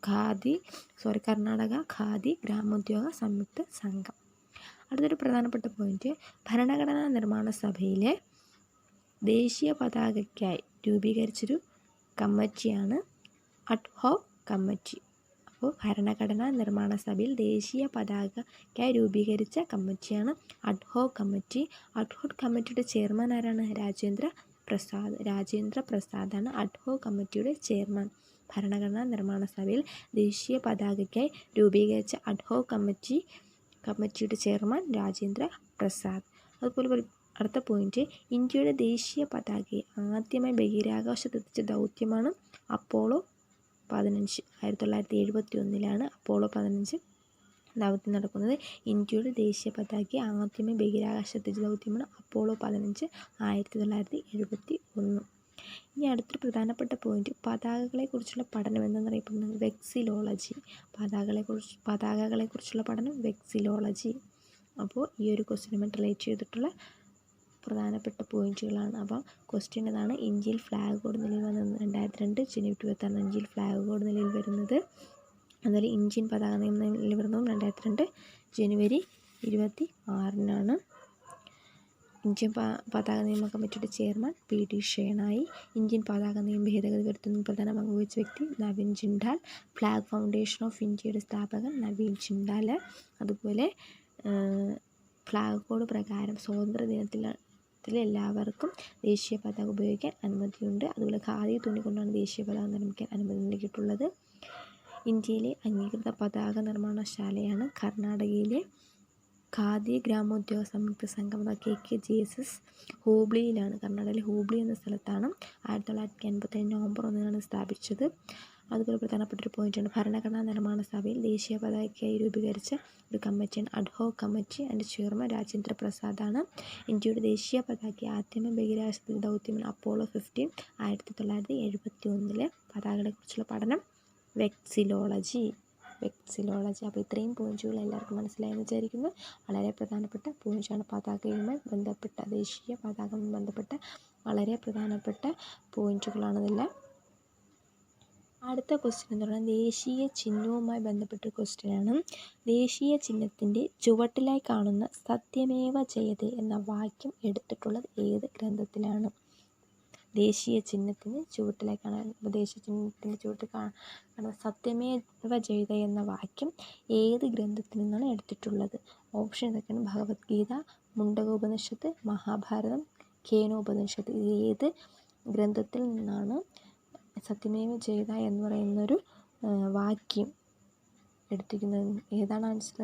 ഖാദി സോറി കർണാടക ഖാദി ഗ്രാമോദ്യോഗ സംയുക്ത സംഘം. അടുത്തൊരു പ്രധാനപ്പെട്ട പോയിന്റ് ഭരണഘടനാ നിർമ്മാണ സഭയിലെ ദേശീയ പതാകയ്ക്കായി രൂപീകരിച്ചൊരു കമ്മിറ്റിയാണ് അഡ്ഹോ കമ്മിറ്റി. അപ്പോൾ ഭരണഘടനാ നിർമ്മാണ സഭയിൽ ദേശീയ പതാകയ്ക്കായി രൂപീകരിച്ച കമ്മിറ്റിയാണ് അഡ്ഹോ കമ്മിറ്റി. അഡ്ഹോ കമ്മിറ്റിയുടെ ചെയർമാൻ ആരാണ്? രാജേന്ദ്ര പ്രസാദ്. രാജേന്ദ്ര പ്രസാദാണ് അഡ്ഹോ കമ്മിറ്റിയുടെ ചെയർമാൻ. ഭരണഘടനാ നിർമ്മാണ സഭയിൽ ദേശീയ പതാകയ്ക്കായി രൂപീകരിച്ച അഡ്ഹോ കമ്മിറ്റി കമ്മിറ്റിയുടെ ചെയർമാൻ രാജേന്ദ്ര പ്രസാദ്. അതുപോലെ അടുത്ത പോയിന്റ്. ഇന്ത്യയുടെ ദേശീയ പതാകയെ ആദ്യമായി ബഹിരാകാശത്തെത്തിച്ച ദൗത്യമാണ് അപ്പോളോ പതിനഞ്ച് ആയിരത്തി തൊള്ളായിരത്തി എഴുപത്തി ഒന്നിലാണ് അപ്പോളോ പതിനഞ്ച് ദൗത്യം നടക്കുന്നത്. ഇന്ത്യയുടെ ദേശീയ പതാക ആദ്യമേ ബഹിരാകാശത്തെ ദൗത്യമാണ് അപ്പോളോ പതിനഞ്ച് ആയിരത്തി തൊള്ളായിരത്തി എഴുപത്തി ഒന്ന് ഇനി അടുത്തൊരു പ്രധാനപ്പെട്ട പോയിന്റ് പതാകകളെക്കുറിച്ചുള്ള പഠനം എന്തെന്നറിയപ്പെടുന്നത് വെക്സിലോളജി. പതാകകളെക്കുറിച്ച് പതാകകളെക്കുറിച്ചുള്ള പഠനം വെക്സിലോളജി. അപ്പോൾ ഈ ഒരു ക്വസ്റ്റിനുമായിട്ട് റിലേറ്റ് ചെയ്തിട്ടുള്ള പ്രധാനപ്പെട്ട പോയിന്റുകളാണ്. അപ്പം ക്വസ്റ്റ്യൻ ഇതാണ് ഇന്ത്യയിൽ ഫ്ലാഗ് കോഡ് നിലയിൽ വന്നത് രണ്ടായിരത്തി രണ്ട് ജനുവരി ഇരുപത്താറിന് ഇന്ത്യയിൽ ഫ്ലാഗ് കോഡ് നിലയിൽ വരുന്നത്. അതുപോലെ ഇന്ത്യൻ പതാക നിയമം നിലയിൽ വരുന്നതും രണ്ടായിരത്തി രണ്ട് ജനുവരി ഇരുപത്തി ആറിനാണ് ഇന്ത്യൻ പതാക നിയമ കമ്മിറ്റിയുടെ chairman P D Shenoy Indian പതാക നിയമ ഭേദഗതി വരുത്തുന്ന പ്രധാന പങ്ക് വഹിച്ച വ്യക്തി Naveen Jindal flag foundation of ഇന്ത്യയുടെ സ്ഥാപകൻ നവീൻ ജിണ്ടാൽ അതുപോലെ ഫ്ലാഗ് കോഡ് പ്രകാരം സ്വാതന്ത്ര്യ ദിനത്തിൽ എല്ലാവർക്കും ദേശീയ പതാക ഉപയോഗിക്കാൻ അനുമതിയുണ്ട്. അതുപോലെ ഖാദി തുണി കൊണ്ടാണ് ദേശീയ പതാക നിർമ്മിക്കാൻ അനുമതി നൽകിയിട്ടുള്ളത്. ഇന്ത്യയിലെ അംഗീകൃത പതാക നിർമ്മാണശാലയാണ് കർണാടകയിലെ ഖാദി ഗ്രാമോദ്യോഗ സംയുക്ത സംഘം അഥവാ K K G S S ഹൂബ്ലിയിലാണ്. കർണാടകയിലെ ഹൂബ്ലി എന്ന സ്ഥലത്താണ് ആയിരത്തി തൊള്ളായിരത്തി എൺപത്തേഴ് നവംബർ ഒന്നിനാണ് സ്ഥാപിച്ചത്. അതുപോലെ പ്രധാനപ്പെട്ട ഒരു പോയിന്റാണ് ഭരണഘടനാ നിർമ്മാണ സഭയിൽ ദേശീയ പതാകയ്ക്കായി രൂപീകരിച്ച ഒരു കമ്മിറ്റിയാണ് അഡ്ഹോ കമ്മിറ്റി അതിന്റെ ചെയർമാൻ രാജേന്ദ്ര പ്രസാദാണ്. ഇന്ത്യയുടെ ദേശീയ പതാക ആദ്യമേ ബഹിരാകാശത്തിന്റെ ദൗത്യമാണ് അപ്പോളോ ഫിഫ്റ്റീൻ ആയിരത്തി തൊള്ളായിരത്തി എഴുപത്തി ഒന്നിലെ പതാകകളെക്കുറിച്ചുള്ള പഠനം. വെക്സിലോളജി വെക്സിലോളജി അപ്പോൾ ഇത്രയും പോയിന്റുകൾ എല്ലാവർക്കും മനസ്സിലായെന്ന് വിചാരിക്കുന്നു. വളരെ പ്രധാനപ്പെട്ട പോയിന്റാണ് പതാകയുമായി ബന്ധപ്പെട്ട ദേശീയ പതാകവുമായി ബന്ധപ്പെട്ട വളരെ പ്രധാനപ്പെട്ട പോയിന്റുകളാണ് ഇതെല്ലാം. അടുത്ത ക്വസ്റ്റ്യൻ എന്ന് പറയുന്നത് ദേശീയ ചിഹ്നവുമായി ബന്ധപ്പെട്ട ക്വസ്റ്റ്യനാണ് ദേശീയ ചിഹ്നത്തിന്റെ ചുവട്ടിലായി കാണുന്ന സത്യമേവ ജയതേ എന്ന വാക്യം എടുത്തിട്ടുള്ളത് ഏത് ഗ്രന്ഥത്തിലാണ്? ദേശീയ ചിഹ്നത്തിന് ചുവട്ടിലായി കാണാൻ ദേശീയ ചിഹ്നത്തിന്റെ ചുവട്ടിൽ കാണുന്ന സത്യമേവ ജയത എന്ന വാക്യം ഏത് ഗ്രന്ഥത്തിൽ നിന്നാണ് എടുത്തിട്ടുള്ളത്? ഓപ്ഷൻ ഇതൊക്കെയാണ് ഭഗവത്ഗീത മുണ്ടകോപനിഷത്ത് മഹാഭാരതം കേനോപനിഷത്ത്. ഇത് ഏത് ഗ്രന്ഥത്തിൽ നിന്നാണ് സത്യമേവ ജയത എന്ന് പറയുന്നൊരു വാക്യം എടുത്തിരിക്കുന്നത്. ഏതാണ് ആൻസർ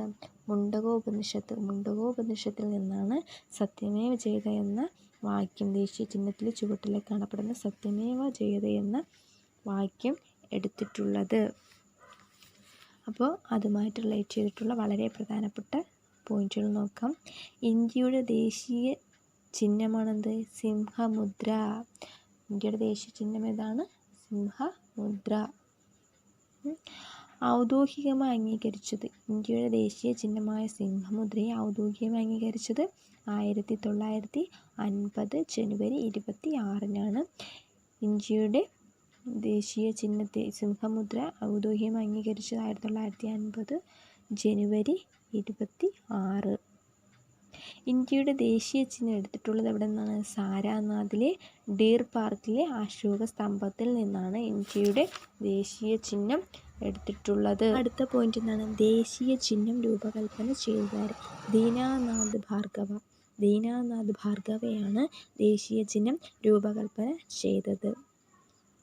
മുണ്ടകോപനിഷത്ത്. മുണ്ടകോപനിഷത്തിൽ നിന്നാണ് സത്യമേവ ജയത എന്ന വാക്യം ദേശീയ ചിഹ്നത്തിൽ ചുവട്ടിലെ കാണപ്പെടുന്ന സത്യമേവ ജയത എന്ന വാക്യം എടുത്തിട്ടുള്ളത്. അപ്പോൾ അതുമായിട്ട് റിലേറ്റ് ചെയ്തിട്ടുള്ള വളരെ പ്രധാനപ്പെട്ട പോയിന്റുകൾ നോക്കാം. ഇന്ത്യയുടെ ദേശീയ ചിഹ്നമാണെന്ത്? സിംഹമുദ്ര. ഇന്ത്യയുടെ ദേശീയ ചിഹ്നം ഏതാണ്? സിംഹമുദ്ര ഔദ്യോഗികമായി അംഗീകരിച്ചത് ഇന്ത്യയുടെ ദേശീയ ചിഹ്നമായ സിംഹമുദ്രയെ ഔദ്യോഗികമായി അംഗീകരിച്ചത് ആയിരത്തി തൊള്ളായിരത്തി അൻപത് ജനുവരി ഇരുപത്തി ആറിനാണ് ഇന്ത്യയുടെ ദേശീയ ചിഹ്നത്തെ സിംഹമുദ്ര ഔദ്യോഗികമായി അംഗീകരിച്ചത് ആയിരത്തി തൊള്ളായിരത്തി അൻപത് ജനുവരി ഇരുപത്തി ആറ് ഇന്ത്യയുടെ ദേശീയ ചിഹ്നം എടുത്തിട്ടുള്ളത് എവിടെ നിന്നാണ് സാരാനാഥിലെ ഡീർ പാർക്കിലെ അശോക സ്തംഭത്തിൽ നിന്നാണ് ഇന്ത്യയുടെ ദേശീയ ചിഹ്നം എടുത്തിട്ടുള്ളത്. അടുത്ത പോയിന്റ് എന്താണ്? ദേശീയ ചിഹ്നം രൂപകൽപ്പന ചെയ്തതാര് ദീനാനാഥ് ഭാർഗവ. ദീനാനാഥ് ഭാർഗവയാണ് ദേശീയ ചിഹ്നം രൂപകൽപ്പന ചെയ്തത്.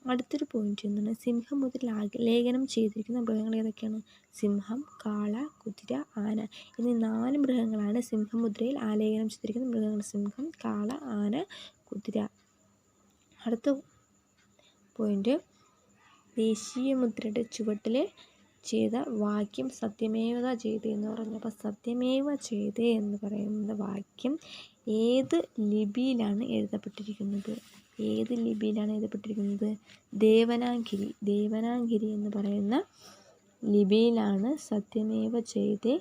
അടുത്തൊരു പോയിന്റ് എന്താണ്? സിംഹം മുതൽ ലേഖനം ചെയ്തിരിക്കുന്ന മൃഗങ്ങൾ ഏതൊക്കെയാണ്? സിംഹം കാള കുതിര ആന എന്നീ നാല് മൃഗങ്ങളാണ് സിംഹമുദ്രയിൽ ആലേഖനം ചെയ്തിരിക്കുന്ന മൃഗങ്ങൾ. സിംഹം കാള ആന കുതിര. അടുത്ത പോയിന്റ് ദേശീയ മുദ്രയുടെ ചുവട്ടിൽ ചെയ്ത വാക്യം സത്യമേവ ചെയ്ത് എന്ന് പറഞ്ഞു. അപ്പോൾ സത്യമേവ ചെയ്ത് എന്ന് പറയുന്ന വാക്യം ഏത് ലിപിയിലാണ് എഴുതപ്പെട്ടിരിക്കുന്നത്? ഏത് ലിപിയിലാണ് എഴുതപ്പെട്ടിരിക്കുന്നത്? ദേവനാഗിരി. ദേവനാഗിരി എന്ന് പറയുന്ന ലിപിയിലാണ് സത്യമേവ ജയതേ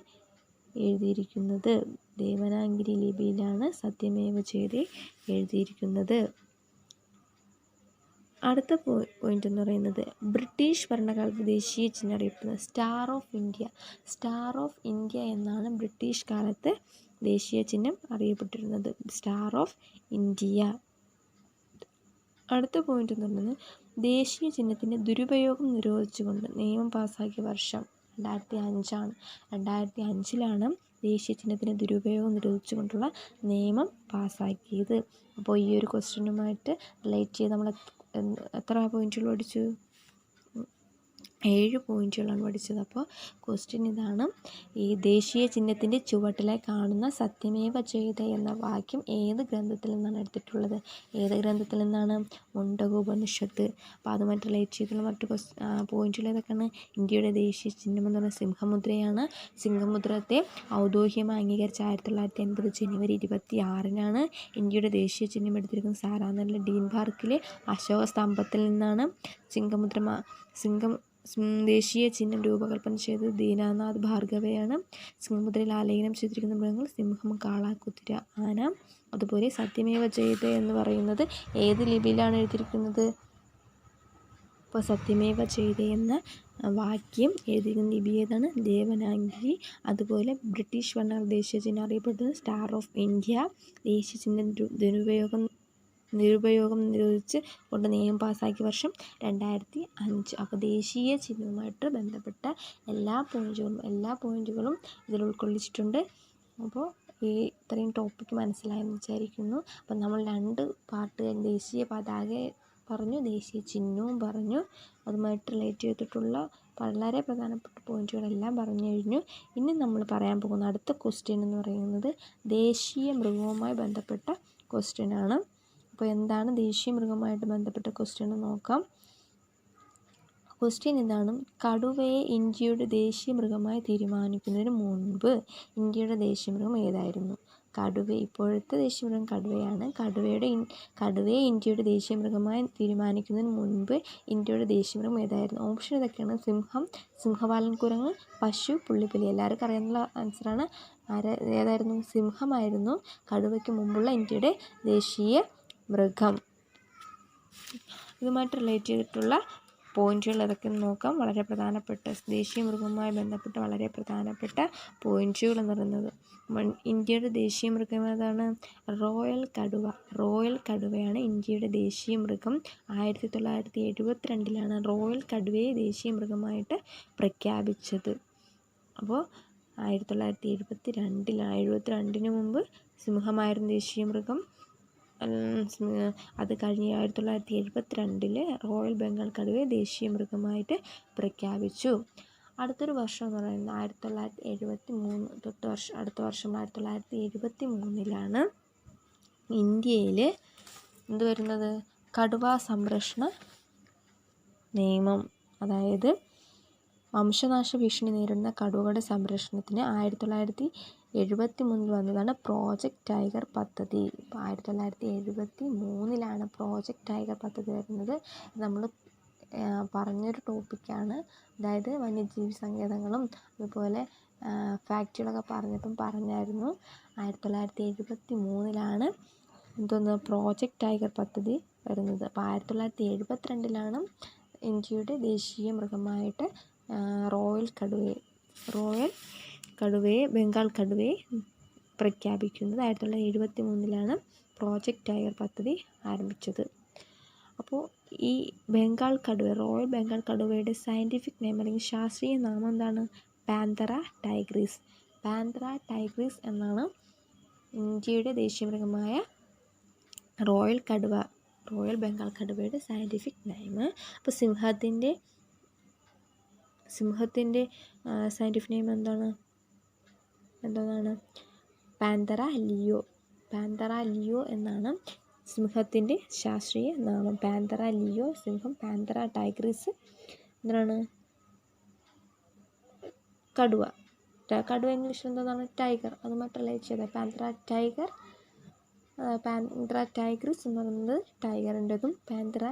എഴുതിയിരിക്കുന്നത്. ദേവനാഗിരി ലിപിയിലാണ് സത്യമേവ ജയതേ എഴുതിയിരിക്കുന്നത്. അടുത്ത പോയിന്റ് എന്ന് പറയുന്നത് ബ്രിട്ടീഷ് ഭരണകാലത്ത് ദേശീയ ചിഹ്നം അറിയപ്പെടുന്നത് Star of India. Star of India എന്നാണ് ബ്രിട്ടീഷ് കാലത്ത് ദേശീയ ചിഹ്നം അറിയപ്പെട്ടിരുന്നത്. Star of India. അടുത്ത പോയിന്റ് എന്ന് പറയുന്നത് ദേശീയ ചിഹ്നത്തിന്റെ ദുരുപയോഗം നിരോധിച്ചുകൊണ്ട് നിയമം പാസ്സാക്കിയ വർഷം രണ്ടായിരത്തി അഞ്ചാണ് രണ്ടായിരത്തി അഞ്ചിലാണ് ദേശീയ ചിഹ്നത്തിന്റെ ദുരുപയോഗം നിരോധിച്ചുകൊണ്ടുള്ള നിയമം പാസ്സാക്കിയത്. അപ്പോൾ ഈ ഒരു ക്വസ്റ്റ്യനുമായിട്ട് റിലേറ്റ് ചെയ്ത് നമ്മൾ എത്ര പോയിന്റുകൾ പഠിച്ചു? ഏഴ് പോയിന്റുകളാണ് പഠിച്ചത്. അപ്പോൾ ക്വസ്റ്റ്യൻ ഇതാണ്. ഈ ദേശീയ ചിഹ്നത്തിന്റെ ചുവട്ടിലെ കാണുന്ന സത്യമേവ ജയത എന്ന വാക്യം ഏത് ഗ്രന്ഥത്തിൽ നിന്നാണ് എടുത്തിട്ടുള്ളത്? ഏത് ഗ്രന്ഥത്തിൽ നിന്നാണ്? മുണ്ടകോപനിഷത്ത്. അപ്പോൾ അതുമായിട്ട് റിലേറ്റ് ചെയ്തിട്ടുള്ള മറ്റു പോയിന്റുകൾ ഏതൊക്കെയാണ്? ഇന്ത്യയുടെ ദേശീയ ചിഹ്നം എന്ന് പറയുന്നത് സിംഹമുദ്രയാണ്. സിംഹമുദ്രത്തെ ഔദ്യോഗികമായി അംഗീകരിച്ച ആയിരത്തി തൊള്ളായിരത്തി എൺപത് ജനുവരി ഇരുപത്തി ആറിനാണ് ഇന്ത്യയുടെ ദേശീയ ചിഹ്നം എടുത്തിരിക്കുന്നത്. സാരാനാഥിലെ ഡീൻ പാർക്കിലെ അശോക സ്തംഭത്തിൽ നിന്നാണ് സിംഹമുദ്ര സിംഹം ദേശീയ ചിഹ്നം രൂപകൽപ്പന ചെയ്തത് ദീനാനാഥ് ഭാർഗവയാണ്. സിംഹമുദ്രയിൽ ആലേഖനം ചെയ്തിരിക്കുന്ന മൃഗങ്ങൾ സിംഹം കാള കുതിര ആന അതുപോലെ സത്യമേവ ജയത എന്ന് പറയുന്നത് ഏത് ലിപിയിലാണ് എഴുതിയിരിക്കുന്നത്? അപ്പോൾ സത്യമേവ ജയത എന്ന വാക്യം എഴുതിയിരിക്കുന്ന ലിപി ഏതാണ്? ദേവനാഗിരി അതുപോലെ ബ്രിട്ടീഷ് ഭരണ ദേശീയ ചിഹ്നം അറിയപ്പെടുന്നത് സ്റ്റാർ ഓഫ് ഇന്ത്യ ദേശീയ ചിഹ്നം ദുരുപയോഗം നിരുപയോഗം നിരോധിച്ച് കൊണ്ട് നിയമം പാസ്സാക്കിയ വർഷം രണ്ടായിരത്തി അഞ്ച്. അപ്പോൾ ദേശീയ ചിഹ്നവുമായിട്ട് ബന്ധപ്പെട്ട എല്ലാ പോയിന്റുകളും എല്ലാ പോയിന്റുകളും ഇതിൽ ഉൾക്കൊള്ളിച്ചിട്ടുണ്ട്. അപ്പോൾ ഈ ഇത്രയും ടോപ്പിക്ക് മനസ്സിലായെന്ന് വിചാരിക്കുന്നു. അപ്പം നമ്മൾ രണ്ട് പാർട്ട് ദേശീയ പതാക പറഞ്ഞു ദേശീയ ചിഹ്നവും പറഞ്ഞു. അതുമായിട്ട് റിലേറ്റ് ചെയ്തിട്ടുള്ള വളരെ പ്രധാനപ്പെട്ട പോയിന്റുകളെല്ലാം പറഞ്ഞു കഴിഞ്ഞു. ഇനി നമ്മൾ പറയാൻ പോകുന്ന അടുത്ത ക്വസ്റ്റ്യൻ എന്ന് പറയുന്നത് ദേശീയ മൃഗവുമായി ബന്ധപ്പെട്ട ക്വസ്റ്റ്യൻ ആണ്. അപ്പോൾ എന്താണ് ദേശീയ മൃഗമായിട്ട് ബന്ധപ്പെട്ട ക്വസ്റ്റ്യൻ നോക്കാം. ക്വസ്റ്റ്യൻ എന്താണ് കടുവയെ ഇന്ത്യയുടെ ദേശീയ മൃഗമായി തീരുമാനിക്കുന്നതിന് മുൻപ് ഇന്ത്യയുടെ ദേശീയ മൃഗം ഏതായിരുന്നു? കടുവ ഇപ്പോഴത്തെ ദേശീയ മൃഗം കടുവയാണ്. കടുവയുടെ കടുവയെ ഇന്ത്യയുടെ ദേശീയ മൃഗമായി തീരുമാനിക്കുന്നതിന് മുൻപ് ഇന്ത്യയുടെ ദേശീയ മൃഗം ഏതായിരുന്നു? ഓപ്ഷൻ ഇതൊക്കെയാണ്. സിംഹം സിംഹപാലൻ കുരങ്ങ് പശു പുള്ളിപ്പുലി. എല്ലാവർക്കും അറിയാനുള്ള ആൻസറാണ് ആരെ ഏതായിരുന്നു? സിംഹമായിരുന്നു കടുവയ്ക്ക് മുമ്പുള്ള ഇന്ത്യയുടെ ദേശീയ മൃഗം. ഇതുമായിട്ട് റിലേറ്റ് ചെയ്തിട്ടുള്ള പോയിന്റുകൾ ഏതൊക്കെ നോക്കാം. വളരെ പ്രധാനപ്പെട്ട ദേശീയ മൃഗവുമായി ബന്ധപ്പെട്ട വളരെ പ്രധാനപ്പെട്ട പോയിന്റുകൾ എന്ന് പറയുന്നത് ഇന്ത്യയുടെ ദേശീയ മൃഗം ഏതാണ്? റോയൽ കടുവ. റോയൽ കടുവയാണ് ഇന്ത്യയുടെ ദേശീയ മൃഗം. ആയിരത്തി തൊള്ളായിരത്തി എഴുപത്തിരണ്ടിലാണ് റോയൽ കടുവയെ ദേശീയ മൃഗമായിട്ട് പ്രഖ്യാപിച്ചത്. അപ്പോൾ ആയിരത്തി തൊള്ളായിരത്തി എഴുപത്തി രണ്ടിലാണ് എഴുപത്തി രണ്ടിന് മുമ്പ് സിംഹമായിരുന്നു ദേശീയ മൃഗം. അത് കഴിഞ്ഞ് ആയിരത്തി തൊള്ളായിരത്തി എഴുപത്തി രണ്ടിൽ റോയൽ ബംഗാൾ കടുവയെ ദേശീയ മൃഗമായിട്ട് പ്രഖ്യാപിച്ചു. അടുത്തൊരു വർഷം എന്ന് പറയുന്നത് ആയിരത്തി തൊള്ളായിരത്തി എഴുപത്തി മൂന്ന് തൊട്ട് വർഷം അടുത്ത വർഷം ആയിരത്തി തൊള്ളായിരത്തി എഴുപത്തി മൂന്നിലാണ് ഇന്ത്യയിൽ എന്ത് വരുന്നത്? കടുവ സംരക്ഷണ നിയമം. അതായത് വംശനാശ ഭീഷണി നേരിടുന്ന കടുവകളുടെ സംരക്ഷണത്തിന് ആയിരത്തി തൊള്ളായിരത്തി എഴുപത്തി മൂന്നിൽ വന്നതാണ് പ്രോജക്റ്റ് ടൈഗർ പദ്ധതി. ആയിരത്തി തൊള്ളായിരത്തി എഴുപത്തി മൂന്നിലാണ് പ്രോജക്റ്റ് ടൈഗർ പദ്ധതി വരുന്നത്. നമ്മൾ പറഞ്ഞൊരു ടോപ്പിക്കാണ് അതായത് വന്യജീവി സങ്കേതങ്ങളും അതുപോലെ ഫാക്റ്റുകളൊക്കെ പറഞ്ഞപ്പം പറഞ്ഞായിരുന്നു. ആയിരത്തി തൊള്ളായിരത്തി എഴുപത്തി മൂന്നിലാണ് എന്തോന്ന് പ്രോജക്റ്റ് ടൈഗർ പദ്ധതി വരുന്നത്. അപ്പോൾ ആയിരത്തി തൊള്ളായിരത്തി എഴുപത്തിരണ്ടിലാണ് ഇന്ത്യയുടെ ദേശീയ മൃഗമായിട്ട് റോയൽ കടുവയെ റോയൽ കടുവയെ ബംഗാൾ കടുവയെ പ്രഖ്യാപിക്കുന്നത് ആയിരത്തി തൊള്ളായിരത്തി എഴുപത്തി മൂന്നിലാണ് പ്രോജക്റ്റ് ടൈഗർ പദ്ധതി ആരംഭിച്ചത്. അപ്പോൾ ഈ ബംഗാൾ കടുവ റോയൽ ബംഗാൾ കടുവയുടെ സയന്റിഫിക് നെയിം അല്ലെങ്കിൽ ശാസ്ത്രീയ നാമം എന്താണ്? പാന്തറ ടൈഗ്രീസ് പാന്തറ ടൈഗ്രീസ് എന്നാണ് ഇന്ത്യയുടെ ദേശീയ മൃഗമായ റോയൽ കടുവ റോയൽ ബംഗാൾ കടുവയുടെ സയന്റിഫിക് നെയിം അപ്പോൾ സിംഹത്തിന്റെ സിംഹത്തിന്റെ സയന്റിഫിക് നെയിം എന്താണ്? എന്താണ് പാന്തറ ലിയോ. പാന്തറ ലിയോ എന്നാണ് സിംഹത്തിന്റെ ശാസ്ത്രീയ നാമം. പാന്തറ ലിയോ സിംഹം പാന്തറ ടൈഗ്രീസ് എന്താണ് കടുവ. കടുവ ഇംഗ്ലീഷിൽ എന്താണ് ടൈഗർ. അത് മാത്രമല്ല ചെയ്ത പാന്തറ ടൈഗർ പാന്തറ ടൈഗ്രീസ് എന്ന് പറയുന്നത് ടൈഗറിന്റെതും പാന്തറ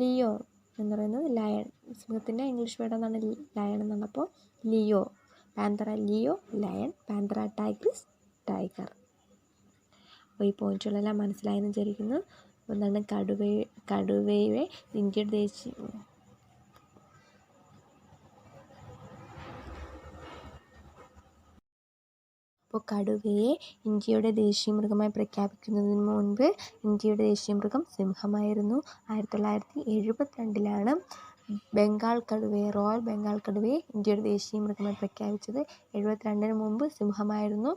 ലിയോ എന്ന് പറയുന്നത് ലയൺ. സിംഹത്തിന്റെ ഇംഗ്ലീഷ് വേർഡ് എന്നാണ് ലയൺ എന്നാണ്. അപ്പോൾ leo. Panthera leo lion panthera tigris tiger. അപ്പോൾ ഈ പോയിന്റുകളെല്ലാം മനസ്സിലായെന്ന് വിചാരിക്കുന്നു. ഒന്നാണ് കടുവ കടുവയെ ഇന്ത്യയുടെ ദേശീയ അപ്പോൾ കടുവയെ ഇന്ത്യയുടെ ദേശീയ മൃഗമായി പ്രഖ്യാപിക്കുന്നതിന് മുൻപ് ഇന്ത്യയുടെ ദേശീയ മൃഗം സിംഹമായിരുന്നു. ആയിരത്തി തൊള്ളായിരത്തി എഴുപത്തിരണ്ടിലാണ് ബംഗാൾ കടുവയെ റോയൽ ബംഗാൾ കടുവയെ ഇന്ത്യയുടെ ദേശീയ മൃഗമായി പ്രഖ്യാപിച്ചത് എഴുപത്തിരണ്ടിന് മുമ്പ് സിംഹമായിരുന്നു.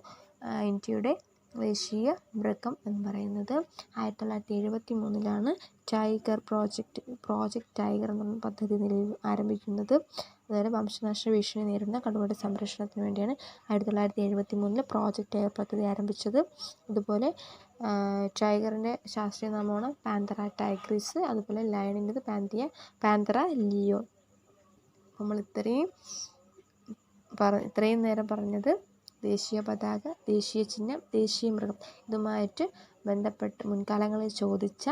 ഇന്ത്യയുടെ ദേശീയ മൃഗം എന്ന് പറയുന്നത്. ആയിരത്തി തൊള്ളായിരത്തി എഴുപത്തി മൂന്നിലാണ് ടൈഗർ പ്രോജക്റ്റ് പ്രോജക്റ്റ് ടൈഗർ എന്ന പദ്ധതി നിലവിൽ ആരംഭിക്കുന്നത്. അതായത് വംശനാശ ഭീഷണി നേരിടുന്ന കടുവയുടെ സംരക്ഷണത്തിന് വേണ്ടിയാണ് ആയിരത്തി തൊള്ളായിരത്തി എഴുപത്തി മൂന്നിൽ പ്രോജക്റ്റ് ടൈഗർ പദ്ധതി ആരംഭിച്ചത്. അതുപോലെ ടൈഗറിന്റെ ശാസ്ത്രീയ നാമമാണ് പാന്തറ ടൈഗ്രീസ് അതുപോലെ ലയണിന്റെത് പാന്തിയ പാന്തറ ലിയോ നമ്മൾ ഇത്രയും പറ ഇത്രയും നേരം പറഞ്ഞത് ദേശീയ പതാക ദേശീയ ചിഹ്നം ദേശീയ മൃഗം. ഇതുമായിട്ട് ബന്ധപ്പെട്ട് മുൻകാലങ്ങളിൽ ചോദിച്ച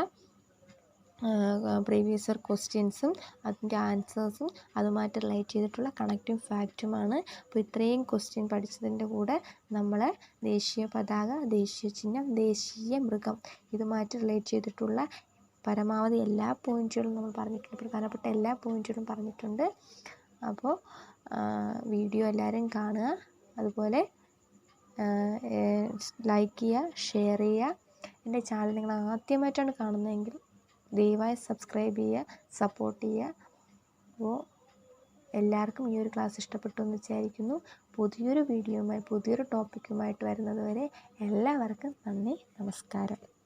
പ്രീവിയസ് ഇയർ ക്വസ്റ്റ്യൻസും അതിന്റെ ആൻസേഴ്സും അതുമായിട്ട് റിലേറ്റ് ചെയ്തിട്ടുള്ള കണക്റ്റിംഗ് ഫാക്റ്റുമാണ് അപ്പോൾ ഇത്രയും ക്വസ്റ്റ്യൻ പഠിച്ചതിന്റെ കൂടെ നമ്മൾ ദേശീയ പതാക ദേശീയ ചിഹ്നം ദേശീയ മൃഗം ഇതുമായിട്ട് റിലേറ്റ് ചെയ്തിട്ടുള്ള പരമാവധി എല്ലാ പോയിന്റുകളും നമ്മൾ പറഞ്ഞിട്ടുണ്ട്. പ്രധാനപ്പെട്ട എല്ലാ പോയിന്റുകളും പറഞ്ഞിട്ടുണ്ട്. അപ്പോൾ വീഡിയോ എല്ലാവരും കാണുക. അതുപോലെ ലൈക്ക് ചെയ്യുക ഷെയർ ചെയ്യുക. എന്റെ ചാനൽ നിങ്ങൾ ആദ്യമായിട്ടാണ് കാണുന്നതെങ്കിൽ ദയവായി സബ്സ്ക്രൈബ് ചെയ്യുക സപ്പോർട്ട് ചെയ്യുക. അപ്പോൾ എല്ലാവർക്കും ഈ ഒരു ക്ലാസ് ഇഷ്ടപ്പെട്ടു എന്ന് വിചാരിക്കുന്നു. പുതിയൊരു വീഡിയോയുമായി പുതിയൊരു ടോപ്പിക്കുമായിട്ട് വരുന്നതുവരെ എല്ലാവർക്കും നന്ദി നമസ്കാരം.